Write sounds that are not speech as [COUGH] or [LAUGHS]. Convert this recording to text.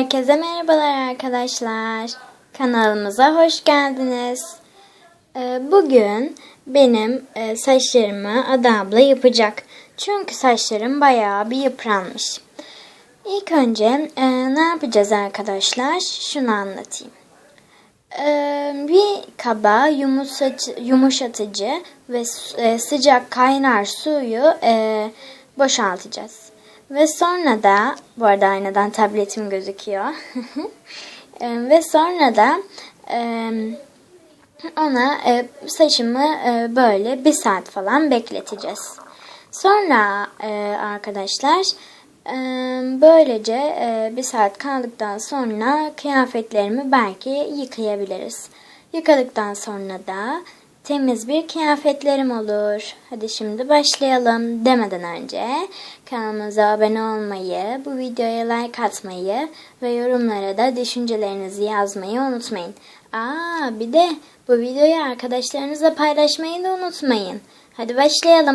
Herkese merhabalar arkadaşlar. Kanalımıza hoş geldiniz. Ee, Bugün benim e, saçlarımı Ada abla yapacak. Çünkü saçlarım bayağı bir yıpranmış. İlk önce e, ne yapacağız arkadaşlar? Şunu anlatayım. Ee, Bir kaba yumuşatıcı, ve e, sıcak kaynar suyu boşaltacağız. Ve sonra da, bu arada aynadan tabletim gözüküyor. [LAUGHS] Ve sonra da ona e, saçımı e, böyle bir saat falan bekleteceğiz. Sonra e, arkadaşlar böylece bir saat kaldıktan sonra kıyafetlerimi belki yıkayabiliriz. Yıkadıktan sonra da temiz bir kıyafetlerim olur. Hadi şimdi başlayalım demeden önce kanalımıza abone olmayı, bu videoya like atmayı ve yorumlara da düşüncelerinizi yazmayı unutmayın. Aa bir de bu videoyu arkadaşlarınızla paylaşmayı da unutmayın. Hadi başlayalım.